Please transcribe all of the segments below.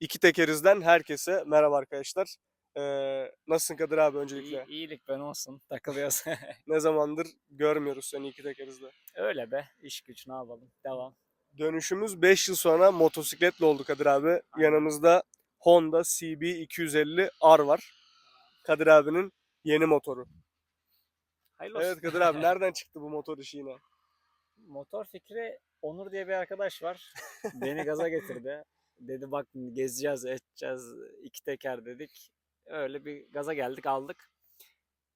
İki Tekeriz'den herkese merhaba arkadaşlar. Ee, nasılsın Kadir abi öncelikle? İyi, iyilik ben olsun. Takılıyoruz. Ne zamandır görmüyoruz seni İki Tekeriz'de. Öyle be. İş güç ne yapalım. Devam. Dönüşümüz 5 yıl sonra motosikletle oldu Kadir abi. Yanımızda Honda CB 250 R var. Kadir abinin yeni motoru. Hayırlı olsun. Evet Kadir abi nereden çıktı bu motor işi yine? Motor fikri Onur diye bir arkadaş var. Beni gaza getirdi. Dedi bak gezeceğiz, edeceğiz. iki teker dedik. Öyle bir gaza geldik aldık.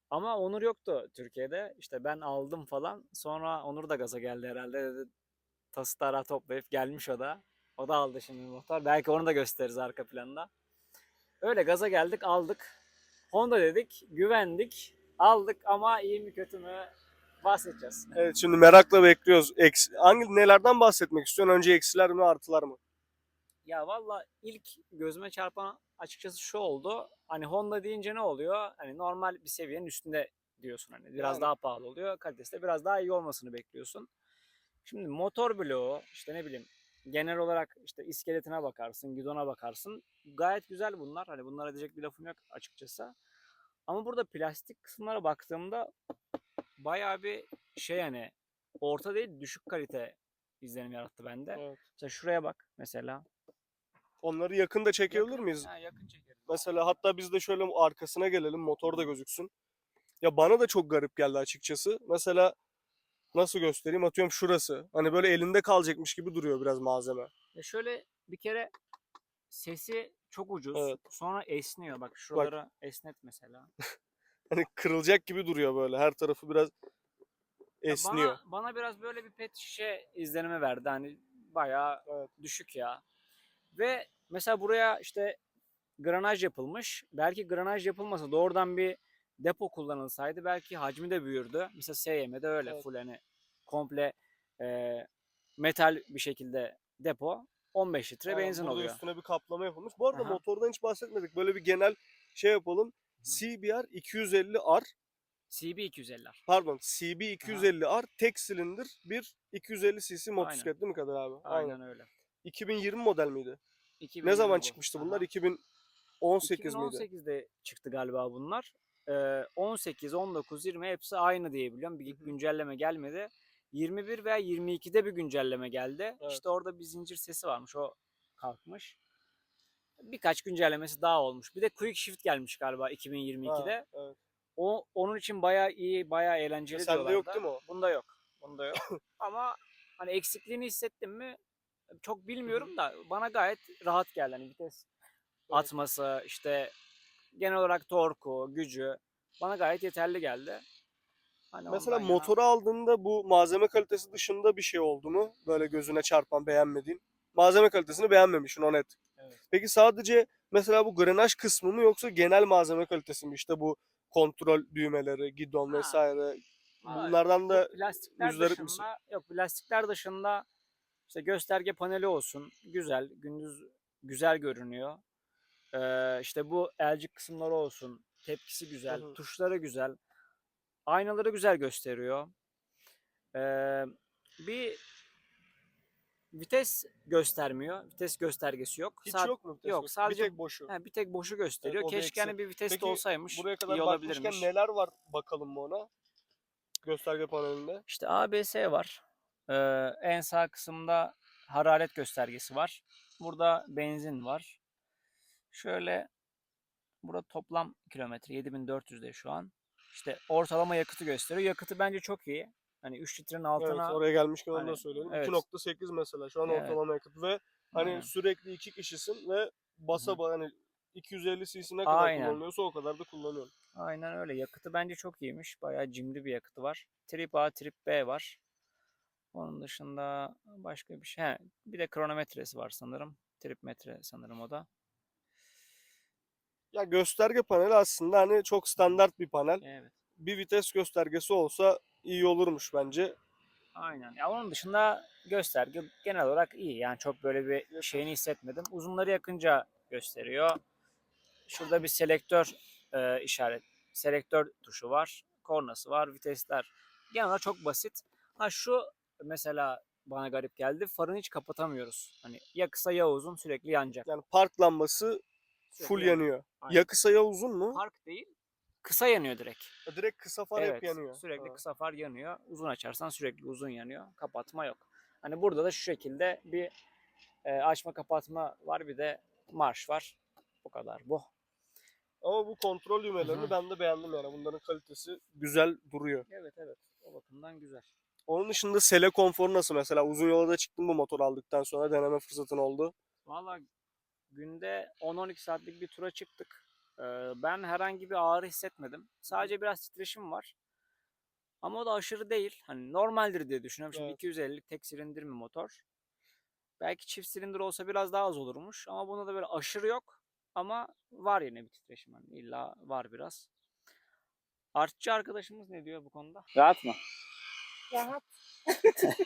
Ama Onur yoktu Türkiye'de. İşte ben aldım falan. Sonra Onur da gaza geldi herhalde. Dedi, tası tarağı toplayıp gelmiş o da. O da aldı şimdi motor. Belki onu da gösteririz arka planda. Öyle gaza geldik aldık. Honda dedik, güvendik, aldık ama iyi mi kötü mü bahsedeceğiz. Evet şimdi merakla bekliyoruz. Eksi, hangi nelerden bahsetmek istiyorsun? Önce eksiler mi artılar mı? Ya valla ilk gözüme çarpan açıkçası şu oldu. Hani Honda deyince ne oluyor? Hani normal bir seviyenin üstünde diyorsun hani biraz Yani. daha pahalı oluyor. Kalitesi de biraz daha iyi olmasını bekliyorsun. Şimdi motor bloğu işte ne bileyim genel olarak işte iskeletine bakarsın, gidona bakarsın. Gayet güzel bunlar. Hani bunlara diyecek bir lafım yok açıkçası. Ama burada plastik kısımlara baktığımda bayağı bir şey yani orta değil düşük kalite izlenim yarattı bende. Evet. Mesela şuraya bak mesela. Onları yakında çekebilir Yakın- miyiz? Ha, yakın çekelim. Mesela hatta biz de şöyle arkasına gelelim motor da gözüksün. Ya bana da çok garip geldi açıkçası. Mesela nasıl göstereyim atıyorum şurası. Hani böyle elinde kalacakmış gibi duruyor biraz malzeme. Ya şöyle bir kere sesi çok ucuz. Evet. Sonra esniyor. Bak şuraları esnet mesela. Hani kırılacak gibi duruyor böyle. Her tarafı biraz esniyor. Bana, bana biraz böyle bir pet şişe izlenimi verdi. Hani bayağı Evet. düşük ya. Ve mesela buraya işte granaj yapılmış. Belki granaj yapılmasa doğrudan bir depo kullanılsaydı belki hacmi de büyürdü. Mesela SYM'de öyle Evet. full hani komple e, metal bir şekilde depo 15 litre Aynen, benzin oluyor. üstüne bir kaplama yapılmış. Bu arada Aha. motordan hiç bahsetmedik. Böyle bir genel şey yapalım. CBR 250R CB 250'ler. pardon CB 250R tek silindir bir 250 cc motosiklet değil mi Kadir abi? Aynen öyle. 2020 model miydi? Ne 2020 zaman bu. çıkmıştı Aha. bunlar? 2018 miydi? 2018'de çıktı galiba bunlar. Ee, 18, 19, 20 hepsi aynı diye biliyorum. Bir güncelleme gelmedi. 21 veya 22'de bir güncelleme geldi. Evet. İşte orada bir zincir sesi varmış. O kalkmış. Birkaç güncellemesi daha olmuş. Bir de Quick Shift gelmiş galiba 2022'de. Ha, evet. O onun için bayağı iyi, bayağı eğlenceli Sende diyorlar yok da. değil mi o? Bunda yok. Bunda yok. Ama hani eksikliğini hissettim mi? Çok bilmiyorum da bana gayet rahat geldi. Hani vites atması, işte genel olarak torku, gücü bana gayet yeterli geldi. Hani Mesela ondan yana- motoru aldığında bu malzeme kalitesi dışında bir şey oldu mu? Böyle gözüne çarpan, beğenmediğin. Malzeme kalitesini beğenmemişsin o net. Evet. Peki sadece mesela bu grenaj kısmı mı yoksa genel malzeme kalitesi mi? İşte bu kontrol düğmeleri, gidon Ha. vesaire. Bunlardan da plastikler dışında misin? yok plastikler dışında işte gösterge paneli olsun güzel gündüz güzel görünüyor. Ee, işte bu elcik kısımları olsun tepkisi güzel Hı hı. tuşları güzel aynaları güzel gösteriyor. Ee, bir vites göstermiyor vites göstergesi yok. hiç Saat- yok mu? vites yok, Bir sadece- tek boşu. he, bir tek boşu gösteriyor. bir Keşke hani bir vites de Peki, olsaymış Buraya kadar iyi olabilirmiş. neler var bakalım mı ona? Gösterge panelinde. İşte ABS var. Ee, en sağ kısımda hararet göstergesi var. Burada benzin var. Şöyle burada toplam kilometre 7400'de şu an. İşte ortalama yakıtı gösteriyor. Yakıtı bence çok iyi. Hani 3 litrenin altına Evet, oraya gelmişken onu da Hani, söyleyelim. evet. 2.8 mesela şu an Evet. ortalama yakıt ve hani Aynen. sürekli iki kişisin ve basa ba- hani 250 cc ne kadar Aynen. kullanılıyorsa o kadar da kullanıyorsun. Aynen öyle. Yakıtı bence çok iyiymiş. Bayağı cimri bir yakıtı var. Trip A, Trip B var. Onun dışında başka bir şey. He, bir de kronometresi var sanırım. Trip metre sanırım o da. Ya gösterge paneli aslında hani çok standart bir panel. Evet. Bir vites göstergesi olsa iyi olurmuş bence. Aynen. Ya onun dışında gösterge genel olarak iyi. Yani çok böyle bir şeyini hissetmedim. Uzunları yakınca gösteriyor. Şurada bir selektör e, işaret, selektör tuşu var. Kornası var, vitesler. Genel olarak çok basit. Ha şu mesela bana garip geldi. Farını hiç kapatamıyoruz. Hani ya kısa ya uzun sürekli yanacak. Yani park lambası Sürekli full yanıyor. yanıyor. Aynen. Ya kısa ya uzun mu? Park değil. Kısa yanıyor direkt. Ya Direkt kısa far hep yanıyor. Sürekli Ha. kısa far yanıyor. Uzun açarsan sürekli uzun yanıyor. Kapatma yok. Hani burada da şu şekilde bir e, açma kapatma var bir de marş var. Bu kadar bu. Ama bu kontrol düğmelerini Hı hı. ben de beğendim yani. Bunların kalitesi güzel duruyor. Evet evet. O bakımdan güzel. Onun dışında sele konforu nasıl mesela? Uzun yola da çıktın bu motor aldıktan sonra deneme fırsatın oldu. Valla günde 10-12 saatlik bir tura çıktık. Ee, ben herhangi bir ağrı hissetmedim. Sadece biraz titreşim var. Ama o da aşırı değil. Hani normaldir diye düşünüyorum. Şimdi Evet. 250'lik tek silindir mi motor? Belki çift silindir olsa biraz daha az olurmuş. Ama bunda da böyle aşırı yok. Ama var yine bir titreşim. Hani illa var biraz. Artçı arkadaşımız ne diyor bu konuda? Rahat mı? Rahat.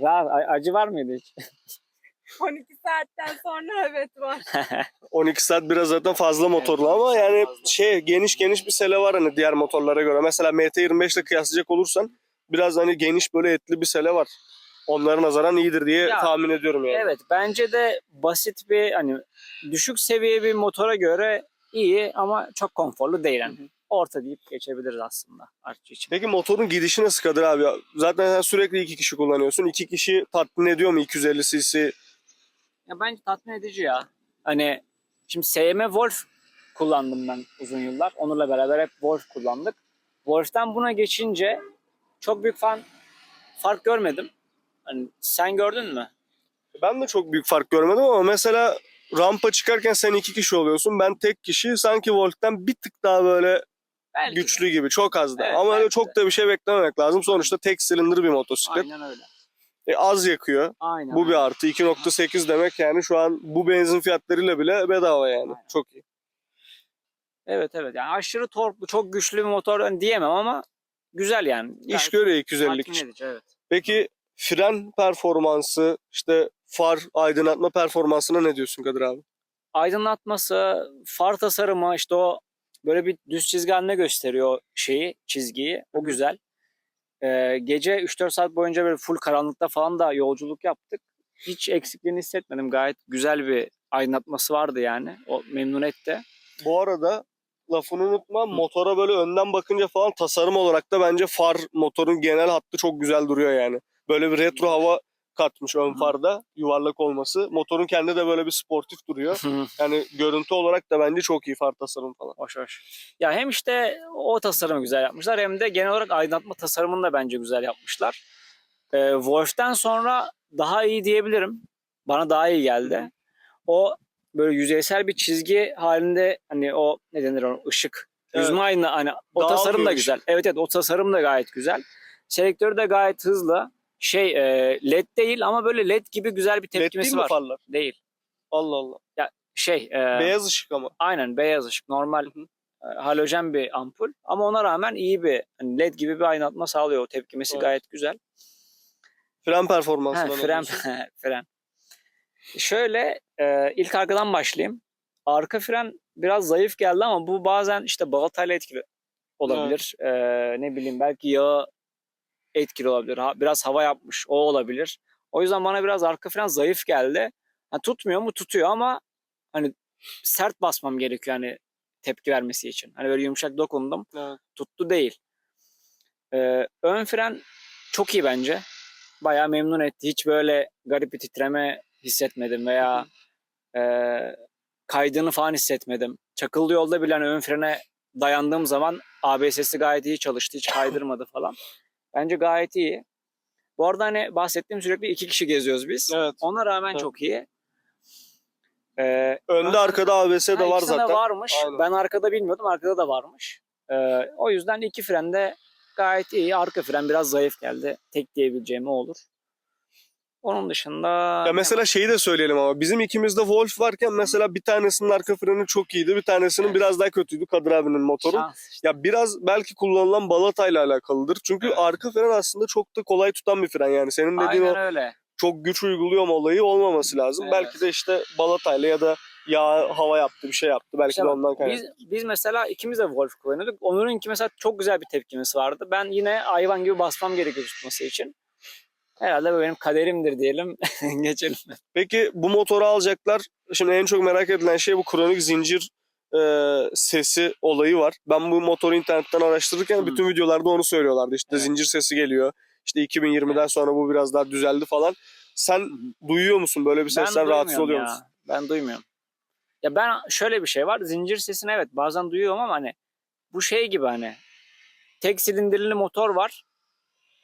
Rahat. Acı var mıydı hiç? 12 saatten sonra evet var. 12 saat biraz zaten fazla motorlu ama 12 saat yani şey geniş geniş bir sele var hani diğer motorlara göre. Mesela MT25 ile kıyaslayacak olursan biraz hani geniş böyle etli bir sele var. Onlara nazaran iyidir diye Ya, tahmin ediyorum yani. Evet bence de basit bir hani düşük seviye bir motora göre iyi ama çok konforlu değil. Yani. Orta deyip geçebiliriz aslında artçı için. Peki motorun gidişi nasıl Kadir abi? Zaten sen sürekli iki kişi kullanıyorsun. İki kişi tatmin ediyor mu 250 cc? Ya bence tatmin edici ya. Hani şimdi SM Wolf kullandım ben uzun yıllar. Onurla beraber hep Wolf kullandık. Wolf'ten buna geçince çok büyük fan fark görmedim. Hani sen gördün mü? Ben de çok büyük fark görmedim ama mesela rampa çıkarken sen iki kişi oluyorsun. Ben tek kişi sanki Volt'tan bir tık daha böyle Belki de. güçlü gibi. Çok az da. Evet, ama öyle çok de. da bir şey beklememek lazım. Sonuçta tek silindir bir motosiklet. Aynen öyle. E, az yakıyor. Aynen. Bu bir artı. 2.8 demek yani şu an bu benzin fiyatlarıyla bile bedava yani. Aynen. Çok iyi. Evet evet. Yani aşırı torklu, çok güçlü bir motor diyemem ama güzel yani. İş Gayet görüyor 250'lik tatmin için. edici, evet. Peki fren performansı, işte far aydınlatma performansına ne diyorsun Kadir abi? aydınlatması, far tasarımı işte o böyle bir düz çizgi haline gösteriyor şeyi, çizgiyi. O güzel. Ee, gece 3-4 saat boyunca böyle full karanlıkta falan da yolculuk yaptık. Hiç eksikliğini hissetmedim. Gayet güzel bir aydınlatması vardı yani. O memnun etti. Bu arada lafını unutma motora böyle önden bakınca falan tasarım olarak da bence far motorun genel hattı çok güzel duruyor yani. Böyle bir retro hava katmış ön farda yuvarlak olması. Motorun kendi de böyle bir sportif duruyor. Yani görüntü olarak da bence çok iyi far tasarım falan. hoş hoş. Ya hem işte o tasarımı güzel yapmışlar hem de genel olarak aydınlatma tasarımını da bence güzel yapmışlar. Ee, Wolf'ten sonra daha iyi diyebilirim. Bana daha iyi geldi. O böyle yüzeysel bir çizgi halinde hani o ne denir o ışık. Evet. Yüzme aynı hani o Dağılmıyor tasarım da güzel. Evet evet o tasarım da gayet güzel. Selektörü de gayet hızlı. Şey e, led değil ama böyle led gibi güzel bir LED değil tepkimesi mi var. farlar? Değil. Allah Allah. Şey e, Beyaz ışık ama. Aynen beyaz ışık normal Hı hı. e, halojen bir ampul ama ona rağmen iyi bir hani led gibi bir aydınlatma sağlıyor. O tepkimesi Evet. gayet güzel. Fren performansı. Ha, fren fren. Şöyle e, ilk arkadan başlayayım. Arka fren biraz zayıf geldi ama bu bazen işte balatayla etkili olabilir. E, ne bileyim belki yağı etkili olabilir. Ha, biraz hava yapmış o olabilir. O yüzden bana biraz arka fren zayıf geldi. Ha, tutmuyor mu? Tutuyor ama hani sert basmam gerekiyor hani tepki vermesi için. Hani böyle yumuşak dokundum. Evet. Tuttu değil. Ee, ön fren çok iyi bence. Bayağı memnun etti. Hiç böyle garip bir titreme hissetmedim veya e, kaydığını falan hissetmedim. Çakıllı yolda bile hani ön frene dayandığım zaman ABS'si gayet iyi çalıştı. Hiç kaydırmadı falan. Bence gayet iyi. Bu arada hani bahsettiğim sürekli iki kişi geziyoruz biz. Evet. Ona rağmen Evet. çok iyi. Ee, Önde ön- arkada ABS de var zaten. varmış. Aynen. Ben arkada bilmiyordum. Arkada da varmış. Ee, o yüzden iki fren de gayet iyi. Arka fren biraz zayıf geldi. Tek diyebileceğim o olur. Onun dışında... Ya mesela şeyi de söyleyelim ama bizim ikimizde Wolf varken mesela bir tanesinin arka freni çok iyiydi. Bir tanesinin Evet. biraz daha kötüydü Kadir abinin motoru. Şans işte. Ya biraz belki kullanılan balatayla alakalıdır. Çünkü Evet. arka fren aslında çok da kolay tutan bir fren yani. Senin dediğin Aynen o öyle. çok güç uyguluyor mu olayı olmaması lazım. Evet. Belki de işte balatayla ya da yağ hava yaptı bir şey yaptı. Belki İşte de ondan kaynaklı. Biz, biz mesela ikimiz de Wolf kullanıyorduk. Onur'unki mesela çok güzel bir tepkimesi vardı. Ben yine hayvan gibi basmam gerekiyor tutması için. Herhalde bu benim kaderimdir diyelim. Geçelim. Peki bu motoru alacaklar. Şimdi en çok merak edilen şey bu kronik zincir e, sesi olayı var. Ben bu motoru internetten araştırırken Hı. bütün videolarda onu söylüyorlardı. İşte Evet. zincir sesi geliyor. İşte 2020'den sonra bu biraz daha düzeldi falan. Sen duyuyor musun böyle bir sesten rahatsız oluyor ya. musun? Ben duymuyorum. Ya ben şöyle bir şey var. Zincir sesini evet bazen duyuyorum ama hani bu şey gibi hani tek silindirli motor var.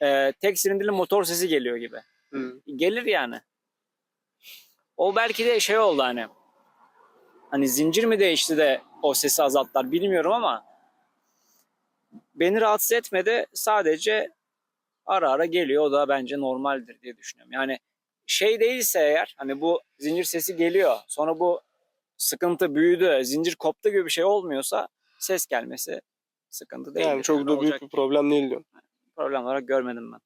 Ee, tek silindirli motor sesi geliyor gibi. Hı. Gelir yani. O belki de şey oldu hani. Hani zincir mi değişti de o sesi azalttılar bilmiyorum ama beni rahatsız etmedi. Sadece ara ara geliyor. O da bence normaldir diye düşünüyorum. Yani şey değilse eğer hani bu zincir sesi geliyor. Sonra bu sıkıntı büyüdü. Zincir koptu gibi bir şey olmuyorsa ses gelmesi sıkıntı değil. Yani çok da büyük bir problem değil diyorum. Problem olarak görmedim ben.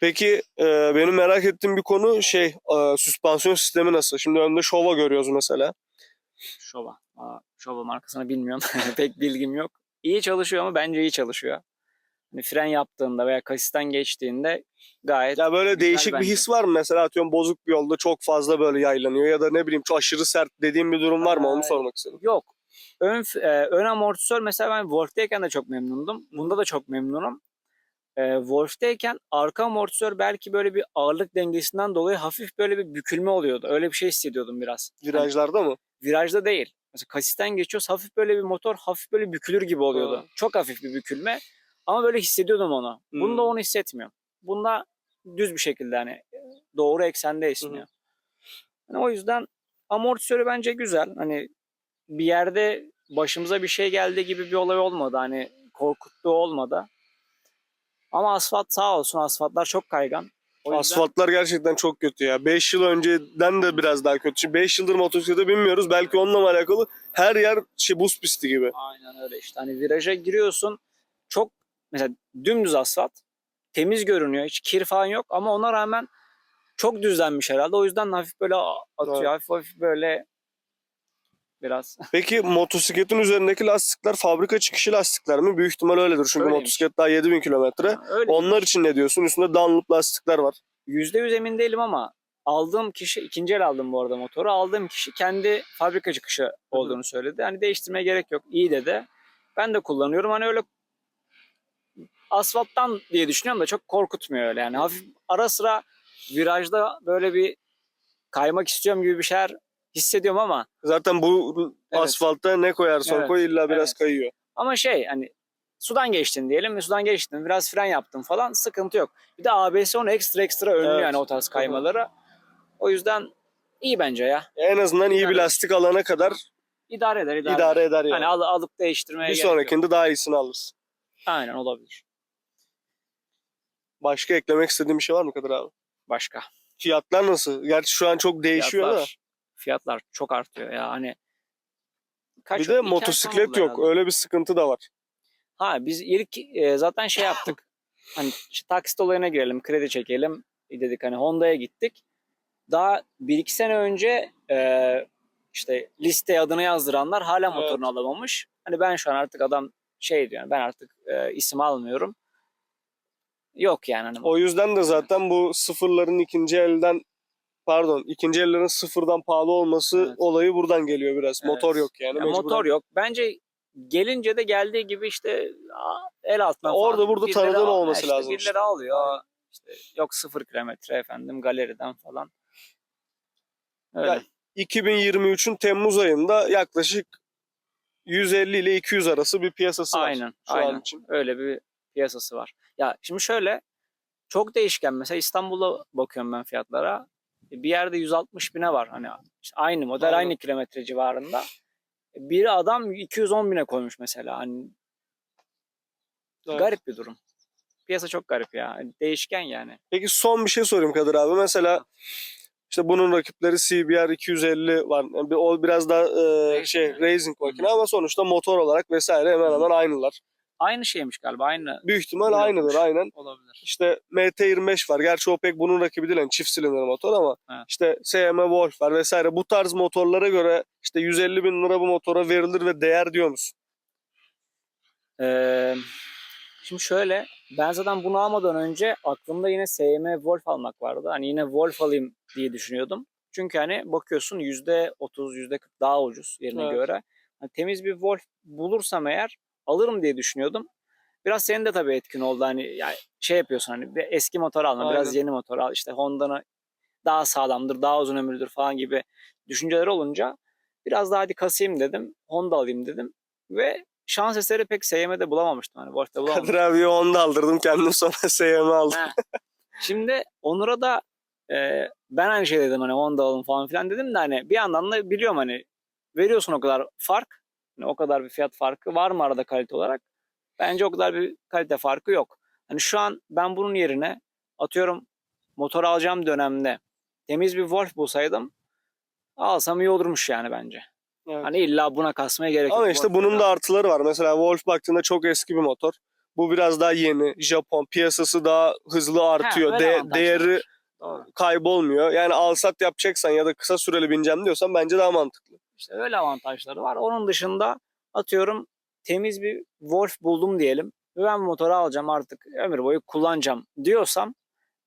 Peki e, benim merak ettiğim bir konu şey e, süspansiyon sistemi nasıl? Şimdi önde Şova görüyoruz mesela. Şova. Aa, Şova markasını bilmiyorum. Pek bilgim yok. İyi çalışıyor mu? Bence iyi çalışıyor. Hani fren yaptığında veya kasisten geçtiğinde gayet Ya böyle değişik bir bence. his var mı? Mesela atıyorum bozuk bir yolda çok fazla böyle yaylanıyor ya da ne bileyim çok aşırı sert dediğim bir durum var mı? Onu sormak istedim. yok. Ön, e, ön amortisör mesela ben Wolf'teyken de çok memnundum. Bunda da çok memnunum. E, Wolf'teyken arka amortisör belki böyle bir ağırlık dengesinden dolayı hafif böyle bir bükülme oluyordu. Öyle bir şey hissediyordum biraz. Hani Virajlarda mı? virajda değil. Mesela kasisten geçiyoruz hafif böyle bir motor hafif böyle bükülür gibi oluyordu. Ha. Çok hafif bir bükülme ama böyle hissediyordum onu. Bunda Hmm. onu hissetmiyorum. Bunda düz bir şekilde hani doğru eksende esniyor. Hani o yüzden amortisörü bence güzel. Hani bir yerde başımıza bir şey geldi gibi bir olay olmadı. Hani korkuttuğu olmadı. Ama asfalt sağ olsun asfaltlar çok kaygan. O yüzden- Asfaltlar gerçekten çok kötü ya. 5 yıl önceden de biraz daha kötü. 5 yıldır motosiklete binmiyoruz. Belki onunla mı alakalı? Her yer şey buz pisti gibi. Aynen öyle işte. Hani viraja giriyorsun. Çok mesela dümdüz asfalt. Temiz görünüyor. Hiç kir falan yok ama ona rağmen çok düzlenmiş herhalde. O yüzden hafif böyle atıyor. Evet. Hafif hafif böyle biraz. Peki motosikletin üzerindeki lastikler fabrika çıkışı lastikler mi? Büyük ihtimal öyledir. Çünkü Öyleymiş. motosiklet daha 7000 kilometre. Öyle. Onlar için ne diyorsun? Üstünde Dunlop lastikler var. Yüzde yüz emin değilim ama aldığım kişi ikinci el aldım bu arada motoru. Aldığım kişi kendi fabrika çıkışı olduğunu söyledi. Hani değiştirmeye gerek yok. İyi dedi. Ben de kullanıyorum. Hani öyle asfalttan diye düşünüyorum da çok korkutmuyor öyle. Yani hafif ara sıra virajda böyle bir kaymak istiyorum gibi bir şeyler hissediyorum ama Zaten bu Evet. asfalta ne koyarsan Evet, koy illa biraz evet. kayıyor. ama şey hani sudan geçtin diyelim ve sudan geçtin biraz fren yaptın falan sıkıntı yok. Bir de ABS onu ekstra ekstra önlüyor Evet. yani o tarz kaymaları. O yüzden iyi bence ya. En azından iyi bir Yani- lastik alana kadar İdare eder, idare, eder. idare eder yani. Hani al, alıp değiştirmeye bir gerek yok. sonrakinde daha iyisini alırız. Aynen olabilir. Başka eklemek istediğin bir şey var mı Kadir abi? Başka. Fiyatlar nasıl? Gerçi şu an çok değişiyor da. Fiyatlar çok artıyor ya hani. Kaç Bir de motosiklet yok. herhalde. Öyle bir sıkıntı da var. Ha biz ilk e, zaten şey yaptık. hani taksit olayına girelim, kredi çekelim dedik. Hani Honda'ya gittik. Daha bir iki sene önce e, işte listeye adını yazdıranlar hala Evet. motorunu alamamış. Hani ben şu an artık adam şey diyor. Ben artık e, isim almıyorum. Yok yani hani. O yüzden de zaten bu sıfırların ikinci elden pardon ikinci ellerin sıfırdan pahalı olması Evet. olayı buradan geliyor biraz. Evet. Motor yok yani. Ya mecburen. motor yok. Bence gelince de geldiği gibi işte el altına Ya orada burada tanıdığın al- olması işte lazım Birileri işte. alıyor. İşte yok sıfır kilometre efendim galeriden falan. Öyle. Ya, 2023'ün Temmuz ayında yaklaşık 150 ile 200 arası bir piyasası var. aynen. şu aynen. an için. Öyle bir piyasası var. Ya şimdi şöyle çok değişken. Mesela İstanbul'a bakıyorum ben fiyatlara. Bir yerde 160 bine var. Hani işte aynı model Aynen. aynı kilometre civarında. Bir adam 210 bine koymuş mesela. Hani Evet. garip bir durum. Piyasa çok garip ya. Değişken yani. Peki son bir şey sorayım Kadir abi. Mesela işte bunun rakipleri CBR 250 var. Yani bir- o biraz daha e, Racing şey yani. racing makine ama sonuçta motor olarak vesaire hemen hemen aynılar. Aynı şeymiş galiba. Aynı Büyük ihtimal aynıdır aynen. olabilir. İşte MT25 var. Gerçi o pek bunun rakibi değil. Yani çift silindir motor ama Evet. işte SM Wolf var vesaire. Bu tarz motorlara göre işte 150 bin lira bu motora verilir ve değer diyor musun? Ee, şimdi şöyle ben zaten bunu almadan önce aklımda yine SM Wolf almak vardı. Hani yine Wolf alayım diye düşünüyordum. Çünkü hani bakıyorsun %30, %40 daha ucuz yerine Evet. göre. Hani temiz bir Wolf bulursam eğer alırım diye düşünüyordum. Biraz senin de tabii etkin oldu. Hani yani şey yapıyorsun hani bir eski motor alma, biraz Aynen. yeni motor al. İşte Honda'nın daha sağlamdır, daha uzun ömürlüdür falan gibi düşünceler olunca biraz daha hadi kasayım dedim. Honda alayım dedim. Ve şans eseri pek SYM'de bulamamıştım. Hani Wolf'te bulamamıştım. Kadir abiye Honda aldırdım. Kendim sonra SM aldım. Şimdi Onur'a da e, ben aynı şey dedim hani Honda alın falan filan dedim de hani bir yandan da biliyorum hani veriyorsun o kadar fark. Hani o kadar bir fiyat farkı var mı arada kalite olarak? Bence o kadar bir kalite farkı yok. Hani şu an ben bunun yerine atıyorum motor alacağım dönemde temiz bir Wolf bulsaydım alsam iyi olurmuş yani bence. Evet. Hani illa buna kasmaya gerek yok. Ama işte bunun da artıları var. Mesela Wolf baktığında çok eski bir motor. Bu biraz daha yeni. Japon piyasası daha hızlı artıyor. öyle De- değeri. Doğru. kaybolmuyor. Yani alsat yapacaksan ya da kısa süreli bineceğim diyorsan bence daha mantıklı. İşte öyle avantajları var. Onun dışında atıyorum temiz bir Wolf buldum diyelim ve ben bu motoru alacağım artık ömür boyu kullanacağım diyorsam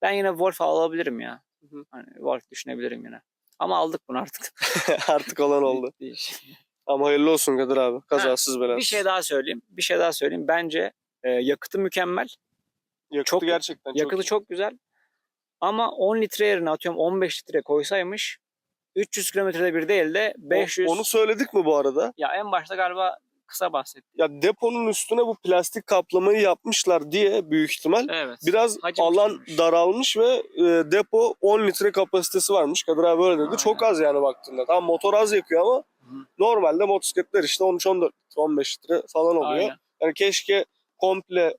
ben yine Wolf alabilirim ya. Hı hı. Hani Wolf düşünebilirim yine. Ama aldık bunu artık. Artık olan oldu. Ama hayırlı olsun Kadir abi. Kazasız belasız. bir şey daha söyleyeyim. Bir şey daha söyleyeyim. Bence e, yakıtı mükemmel. Yakıtı çok- gerçekten çok yakıtı iyi. çok güzel. Ama 10 litre yerine atıyorum 15 litre koysaymış 300 kilometrede bir değil de 500. O- Onu söyledik mi bu arada? Ya en başta galiba kısa bahsettim. Ya deponun üstüne bu plastik kaplamayı yapmışlar diye büyük ihtimal Evet. biraz Hacim alan küçülmüş. daralmış ve e, depo 10 litre kapasitesi varmış. Kadir abi öyle dedi. Aynen. Çok az yani baktığında. Tamam motor az yakıyor ama Hı. normalde motosikletler işte 13-14 litre, 15 litre falan oluyor. Aynen. Yani keşke komple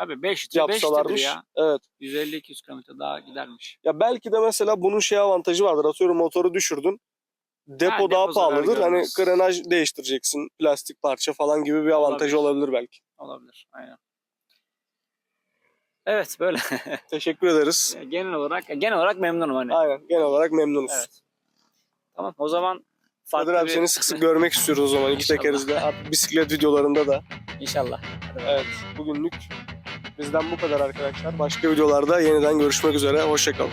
Tabii 5 litre 5 litredir yapsalarmış. ya. Evet. 150-200 kilometre daha gidermiş. Ya belki de mesela bunun şey avantajı vardır. Atıyorum motoru düşürdün. Depo Ha, daha depo pahalıdır. Hani grenaj değiştireceksin. Plastik parça falan gibi bir avantajı Olabilir. olabilir belki. Olabilir. Aynen. Evet böyle. Teşekkür ederiz. genel olarak genel olarak memnunum hani. Aynen. Genel olarak memnunuz. Evet. Tamam o zaman Kadir abi bir... seni sık sık görmek istiyoruz o zaman. İki tekerizde. Bisiklet videolarında da. İnşallah. Evet. Bugünlük bizden bu kadar arkadaşlar. Başka videolarda yeniden görüşmek üzere. Hoşçakalın.